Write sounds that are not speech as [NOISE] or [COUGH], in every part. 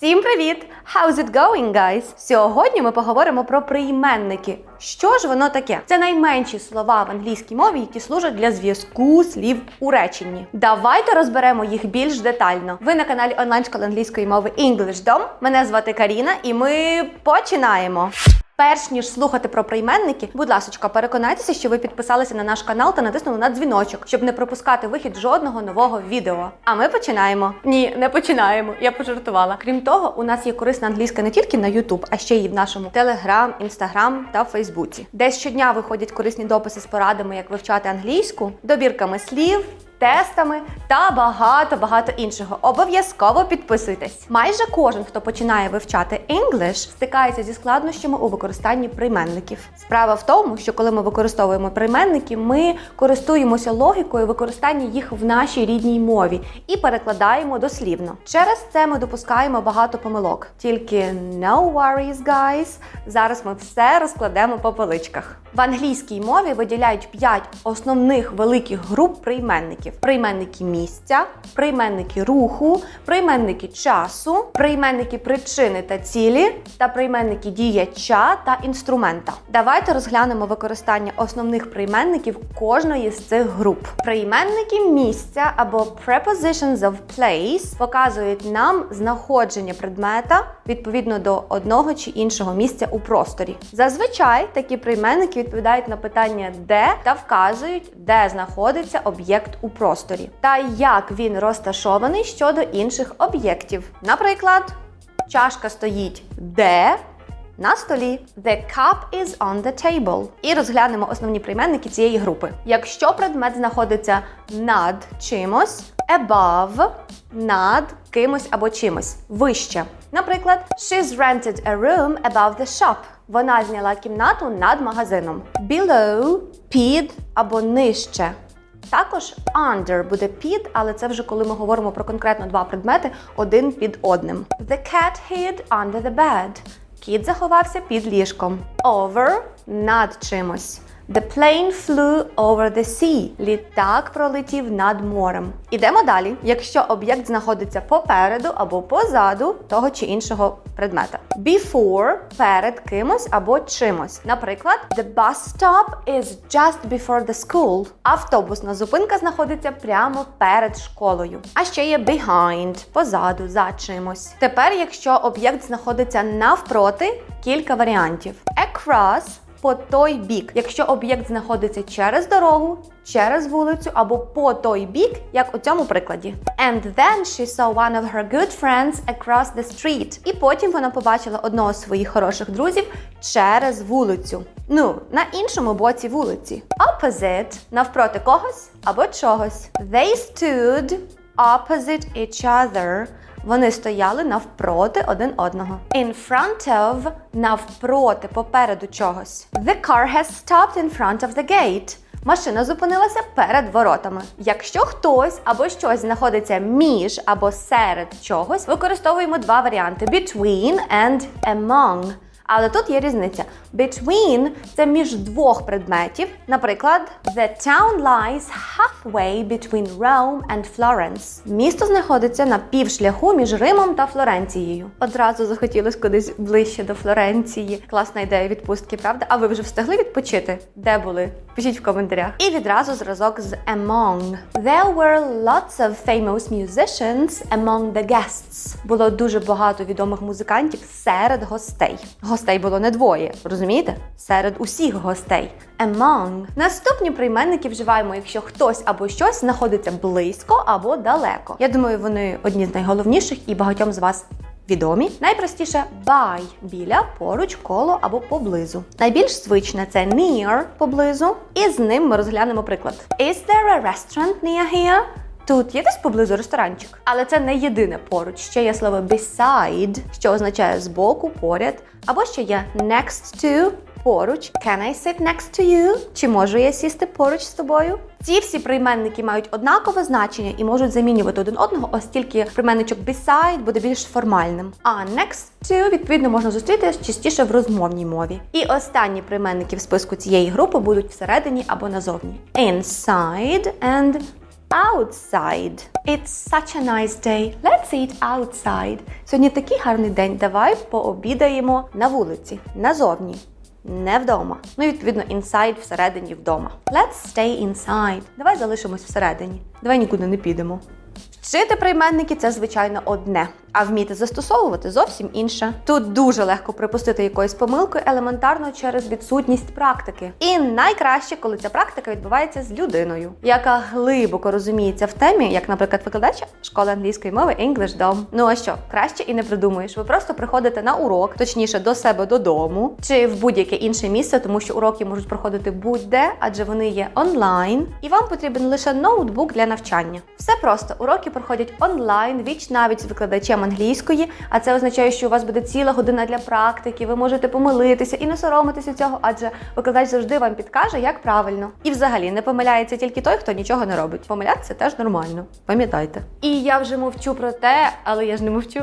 Всім привіт! How's it going, guys? Сьогодні ми поговоримо про прийменники. Що ж воно таке? Це найменші слова в англійській мові, які служать для зв'язку слів у реченні. Давайте розберемо їх більш детально. Ви на каналі онлайн школи англійської мови EnglishDom. Мене звати Каріна, і ми починаємо. Перш ніж слухати про прийменники, будь ласка, переконайтеся, що ви підписалися на наш канал та натиснули на дзвіночок, щоб не пропускати вихід жодного нового відео. А ми починаємо. Ні, не починаємо. Я пожартувала. Крім того, у нас є корисна англійська не тільки на YouTube, а ще й в нашому Telegram, Instagram та Фейсбуці, де щодня виходять корисні дописи з порадами, як вивчати англійську, добірками слів тестами та багато багато іншого. Обов'язково підписуйтесь. Майже кожен, хто починає вивчати English, стикається зі складнощами у використанні прийменників. Справа в тому, що коли ми використовуємо прийменники, ми користуємося логікою використання їх в нашій рідній мові і перекладаємо дослівно. Через це ми допускаємо багато помилок. Тільки no worries, guys. Зараз ми все розкладемо по поличках. В англійській мові виділяють 5 основних великих груп прийменників: прийменники місця, прийменники руху, прийменники часу, прийменники причини та цілі та прийменники діяча та інструмента. Давайте розглянемо використання основних прийменників кожної з цих груп. Прийменники місця або prepositions of place показують нам знаходження предмета відповідно до одного чи іншого місця у просторі. Зазвичай такі прийменники відповідають на питання де та вказують, де знаходиться об'єкт у просторі, та як він розташований щодо інших об'єктів. Наприклад, чашка стоїть де. На столі The cup is on the table. І розглянемо основні прийменники цієї групи. Якщо предмет знаходиться над чимось, above над кимось або чимось, вище. Наприклад, she's rented a room above the shop. Вона зняла кімнату над магазином. Below під або нижче. Також under буде під, але це вже коли ми говоримо про конкретно два предмети один під одним. The cat hid under the bed. Кіт заховався під ліжком. Over над чимось. The plane flew over the sea. Літак пролетів над морем. Ідемо далі. Якщо об'єкт знаходиться попереду або позаду того чи іншого предмета. Before перед кимось або чимось. Наприклад, the bus stop is just before the school. Автобусна зупинка знаходиться прямо перед школою. А ще є behind позаду за чимось. Тепер, якщо об'єкт знаходиться навпроти, кілька варіантів. Across по той бік. Якщо об'єкт знаходиться через дорогу, через вулицю або по той бік, як у цьому прикладі. And then she saw one of her good friends across the street. І потім вона побачила одного з своїх хороших друзів через вулицю. Ну, на іншому боці вулиці. Opposite навпроти когось або чогось. They stood opposite each other. Вони стояли навпроти один одного. In front of навпроти, попереду чогось. The car has stopped in front of the gate. Машина зупинилася перед воротами. Якщо хтось або щось знаходиться між або серед чогось, використовуємо два варіанти: between and among. Але тут є різниця. Between – це між двох предметів. Наприклад, The town lies halfway between Rome and Florence. Місто знаходиться на півшляху між Римом та Флоренцією. Одразу захотілось кудись ближче до Флоренції. Класна ідея відпустки, правда? А ви вже встигли відпочити? Де були? Пишіть в коментарях. І відразу зразок з among. There were lots of famous musicians among the guests. Було дуже багато відомих музикантів серед гостей. Гостей було не двоє, розумієте? Серед усіх гостей. Among. Наступні прийменники вживаємо, якщо хтось або щось знаходиться близько або далеко. Я думаю, вони одні з найголовніших і багатьом з вас відомі. Найпростіше by – біля, поруч, коло або поблизу. Найбільш звичне це near поблизу. І з ним ми розглянемо приклад. Is there a restaurant near here? Тут є десь поблизу ресторанчик, але це не єдине поруч. Ще є слово beside, що означає збоку, поряд, або ще є next to поруч. Can I sit next to you? Чи можу я сісти поруч з тобою? Ці всі прийменники мають однакове значення і можуть замінювати один одного, оскільки прийменничок beside буде більш формальним. А next to, відповідно, можна зустріти частіше в розмовній мові. І останні прийменники в списку цієї групи будуть всередині або назовні. Inside and outside. It's such a nice day. Let's eat outside. Сьогодні такий гарний день. Давай пообідаємо на вулиці, назовні. Не вдома. Ну і відповідно inside всередині вдома. Let's stay inside. Давай залишимось всередині. Давай нікуди не підемо. Вчити прийменники це звичайно одне, а вміти застосовувати зовсім інше. Тут дуже легко припустити якоюсь помилкою елементарно через відсутність практики. І найкраще, коли ця практика відбувається з людиною, яка глибоко розуміється в темі, як, наприклад, викладач школи англійської мови English Dom. Ну а що, краще і не придумаєш. Ви просто приходите на урок, точніше до себе додому, чи в будь-яке інше місце, тому що уроки можуть проходити будь-де, адже вони є онлайн, і вам потрібен лише ноутбук для навчання. Все просто уроки проходять онлайн, віч навіть з викладачем англійської, а це означає, що у вас буде ціла година для практики. Ви можете помилитися і не соромитися цього, адже викладач завжди вам підкаже, як правильно. І взагалі не помиляється тільки той, хто нічого не робить. Помилятися теж нормально. Пам'ятайте. І я вже мовчу про те, але я ж не мовчу,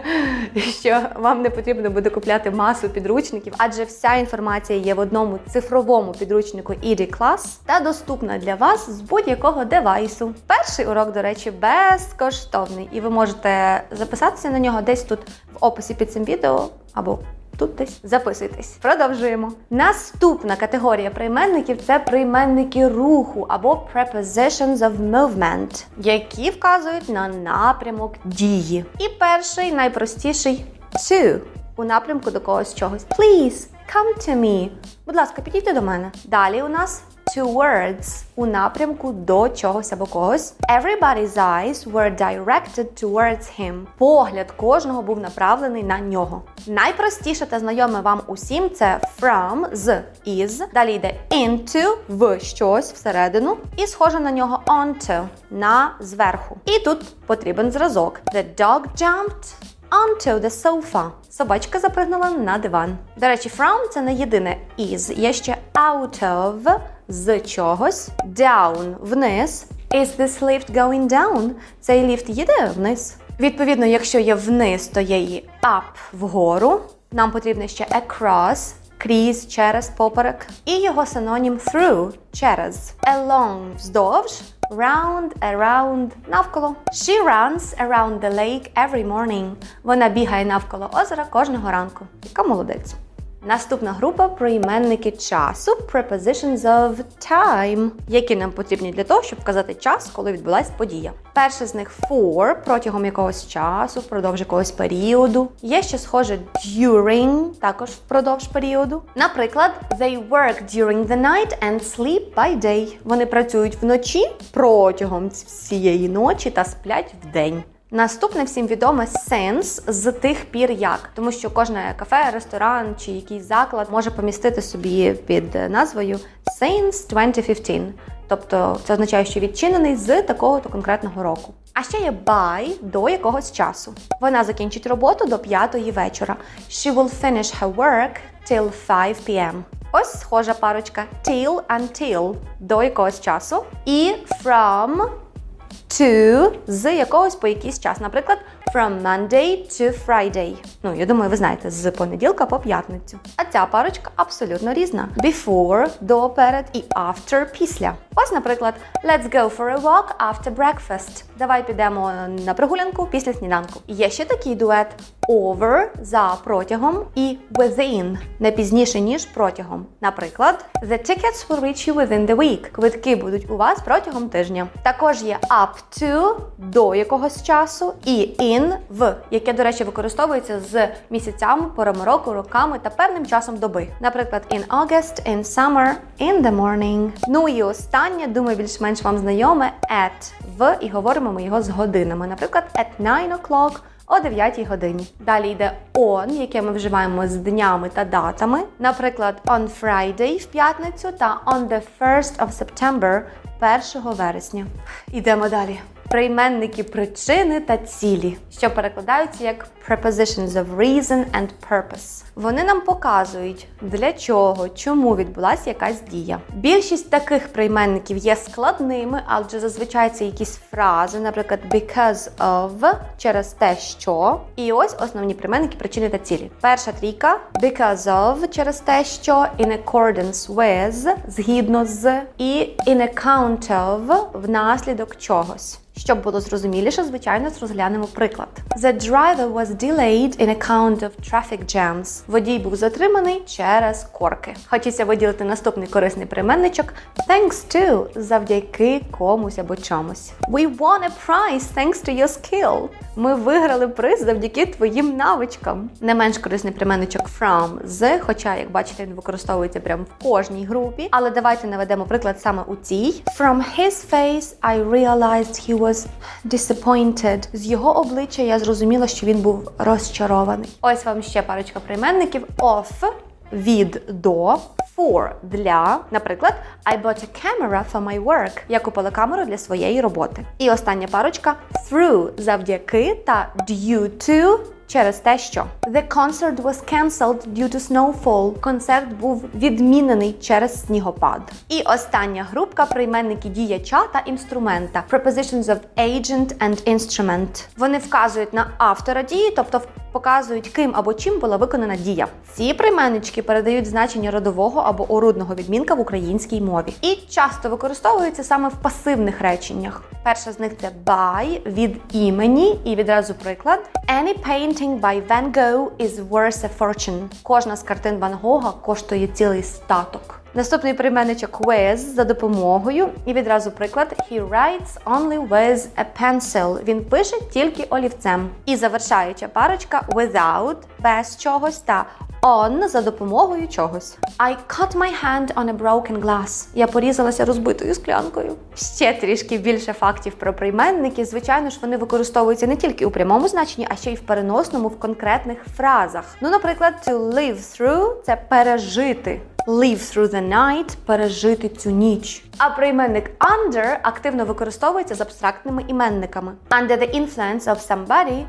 [LAUGHS] що вам не потрібно буде купляти масу підручників, адже вся інформація є в одному цифровому підручнику ED Class та доступна для вас з будь-якого девайсу. Перший урок, до речі, безкоштовний, і ви можете записатися на нього десь тут в описі під цим відео або. Тут десь записуйтесь. Продовжуємо. Наступна категорія прийменників це прийменники руху або prepositions of movement, які вказують на напрямок дії. І перший найпростіший to у напрямку до когось чогось. Please come to me. Будь ласка, підійди до мене. Далі у нас towards у напрямку до чогось або когось. Everybody's eyes were directed towards him. Погляд кожного був направлений на нього. Найпростіше та знайоме вам усім це from з із. Далі йде into в щось всередину. І схоже на нього onto на зверху. І тут потрібен зразок. The dog jumped onto the sofa. Собачка запригнула на диван. До речі, from це не єдине із. Є ще out of з чогось. Down вниз. Is this lift going down? Цей ліфт їде вниз. Відповідно, якщо є вниз, то є і up вгору. Нам потрібно ще across, крізь, через, поперек. І його синонім through через. Along вздовж. Round, around, навколо. She runs around the lake every morning. Вона бігає навколо озера кожного ранку. Яка молодець. Наступна група прийменники часу prepositions of time, які нам потрібні для того, щоб вказати час, коли відбулась подія. Перше з них for протягом якогось часу, впродовж якогось періоду. Є ще схоже during, також впродовж періоду. Наприклад, they work during the night and sleep by day. Вони працюють вночі протягом всієї ночі та сплять вдень. Наступне всім відоме сенс з тих пір як, тому що кожне кафе, ресторан чи якийсь заклад може помістити собі під назвою Since 2015. Тобто це означає, що відчинений з такого-то конкретного року. А ще є by до якогось часу. Вона закінчить роботу до п'ятої вечора. She will finish her work till 5 p.m. Ось схожа парочка till until до якогось часу і from to з якогось по якийсь час. Наприклад, from Monday to Friday. Ну, я думаю, ви знаєте, з понеділка по п'ятницю. А ця парочка абсолютно різна. Before до перед і after після. Ось, наприклад, let's go for a walk after breakfast. Давай підемо на прогулянку після сніданку. Є ще такий дует over за протягом і within не пізніше ніж протягом. Наприклад, the tickets will reach you within the week. Квитки будуть у вас протягом тижня. Також є up to до якогось часу і in в, яке, до речі, використовується з місяцями, порами року, роками та певним часом доби. Наприклад, in August, in summer, in the morning. Ну і останнє, думаю, більш-менш вам знайоме at в і говоримо ми його з годинами. Наприклад, at 9 o'clock о 9 годині. Далі йде on, яке ми вживаємо з днями та датами. Наприклад, on Friday в п'ятницю та on the 1st of September 1 вересня. Ідемо далі. Прийменники причини та цілі, що перекладаються як prepositions of reason and purpose. Вони нам показують, для чого, чому відбулася якась дія. Більшість таких прийменників є складними, адже зазвичай це якісь фрази, наприклад, because of через те, що. І ось основні прийменники причини та цілі. Перша трійка because of через те, що in accordance with згідно з і in account of внаслідок чогось. Щоб було зрозуміліше, звичайно, розглянемо приклад. The driver was delayed in account of traffic jams. Водій був затриманий через корки. Хочеться виділити наступний корисний прийменничок thanks to завдяки комусь або чомусь. We won a prize thanks to your skill. Ми виграли приз завдяки твоїм навичкам. Не менш корисний прийменничок from з, хоча, як бачите, він використовується прямо в кожній групі. Але давайте наведемо приклад саме у цій. From his face I realized he was disappointed. З його обличчя я зрозуміла, що він був розчарований. Ось вам ще парочка прийменників of від до. For – для, наприклад, I bought a camera for my work. Я купила камеру для своєї роботи. І остання парочка through – завдяки та due to через те, що The concert was cancelled due to snowfall. Концерт був відмінений через снігопад. І остання групка прийменники діяча та інструмента Prepositions of agent and instrument. Вони вказують на автора дії, тобто показують, ким або чим була виконана дія. Ці прийменнички передають значення родового або орудного відмінка в українській мові і часто використовуються саме в пасивних реченнях. Перша з них це by від імені, і відразу приклад Any painting by Van Gogh is worth a fortune. Кожна з картин Ван Гога коштує цілий статок. Наступний прийменничок with за допомогою. І відразу приклад He writes only with a pencil. Він пише тільки олівцем. І завершаюча парочка without без чогось та on за допомогою чогось. I cut my hand on a broken glass. Я порізалася розбитою склянкою. Ще трішки більше фактів про прийменники. Звичайно ж, вони використовуються не тільки у прямому значенні, а ще й в переносному в конкретних фразах. Ну, наприклад, to live through це пережити. Live through the night пережити цю ніч. А прийменник under активно використовується з абстрактними іменниками. Under the influence of somebody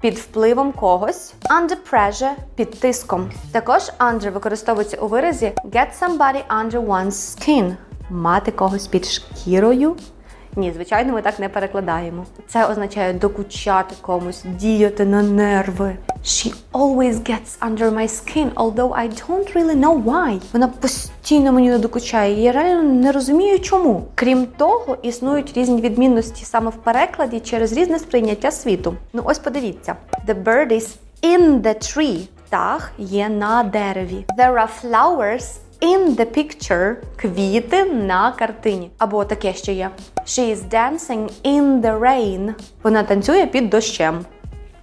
під впливом когось, under pressure під тиском. Також under використовується у виразі get somebody under one's skin мати когось під шкірою. Ні, звичайно, ми так не перекладаємо. Це означає докучати комусь, діяти на нерви. She always gets under my skin, although I don't really know why. Вона постійно мені докучає. і Я реально не розумію, чому. Крім того, існують різні відмінності саме в перекладі через різне сприйняття світу. Ну ось подивіться: The bird is in the tree. Птах є на дереві. There are flowers In the picture квіти на картині. Або таке ще є. She is dancing in the rain. Вона танцює під дощем.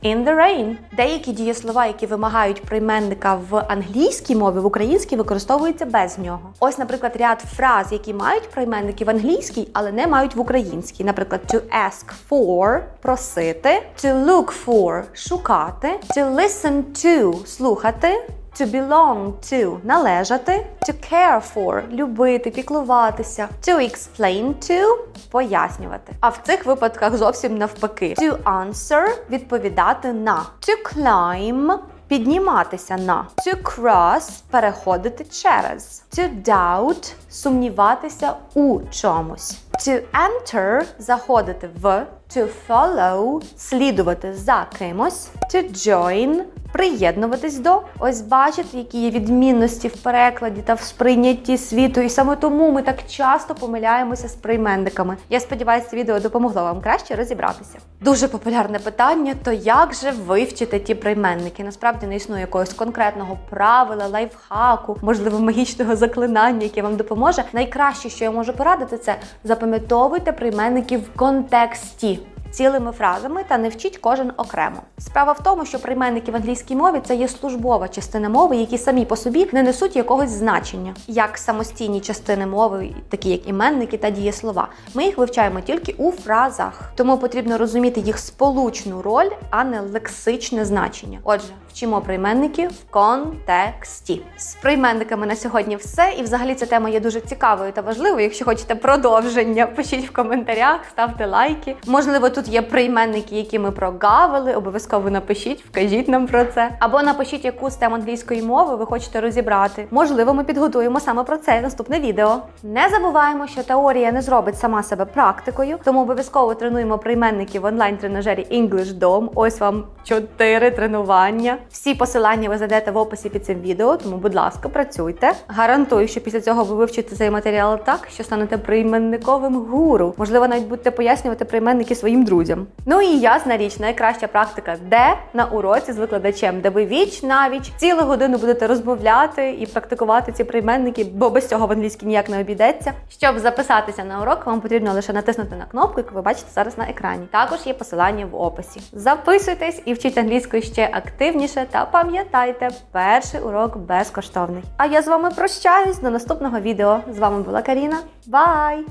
In the rain. Деякі дієслова, які вимагають прийменника в англійській мові, в українській використовуються без нього. Ось, наприклад, ряд фраз, які мають прийменники в англійській, але не мають в українській. Наприклад, to ask for просити, to look for шукати, to listen to слухати. To belong to належати, to care for любити, піклуватися, to explain to пояснювати. А в цих випадках зовсім навпаки. To answer відповідати на, to climb підніматися на, to cross переходити через, to doubt сумніватися у чомусь, to enter заходити в, to follow слідувати за кимось, to join приєднуватись до. Ось бачите, які є відмінності в перекладі та в сприйнятті світу, і саме тому ми так часто помиляємося з прийменниками. Я сподіваюся, відео допомогло вам краще розібратися. Дуже популярне питання: то як же вивчити ті прийменники? Насправді не існує якогось конкретного правила, лайфхаку, можливо, магічного заклинання, яке вам допоможе. Найкраще, що я можу порадити, це запам'ятовуйте прийменники в контексті. цілими фразами та не вчіть кожен окремо. Справа в тому, що прийменники в англійській мові це є службова частина мови, які самі по собі не несуть якогось значення, як самостійні частини мови, такі як іменники та дієслова. Ми їх вивчаємо тільки у фразах, тому потрібно розуміти їх сполучну роль, а не лексичне значення. Отже, вчимо прийменники в контексті. З прийменниками на сьогодні все. І взагалі ця тема є дуже цікавою та важливою. Якщо хочете продовження, пишіть в коментарях, ставте лайки. Можливо, тут є прийменники, які ми прогавили. Обов'язково напишіть, вкажіть нам про це. Або напишіть, яку з тем англійської мови ви хочете розібрати. Можливо, ми підготуємо саме про це наступне відео. Не забуваємо, що теорія не зробить сама себе практикою, тому обов'язково тренуємо прийменники в онлайн-тренажері English Dom. Ось вам чотири тренування. Всі посилання ви знайдете в описі під цим відео, тому, будь ласка, працюйте. Гарантую, що після цього ви вивчите цей матеріал так, що станете прийменниковим гуру. Можливо, навіть будете пояснювати прийменники своїм друзям. Ну і ясна річ, найкраща практика, де на уроці з викладачем, де ви віч навіч цілу годину будете розмовляти і практикувати ці прийменники, бо без цього в англійській ніяк не обійдеться. Щоб записатися на урок, вам потрібно лише натиснути на кнопку, яку ви бачите зараз на екрані. Також є посилання в описі. Записуйтесь і вчіть англійською ще активніше. Та пам'ятайте, перший урок безкоштовний. А я з вами прощаюсь до наступного відео. З вами була Каріна. Бай!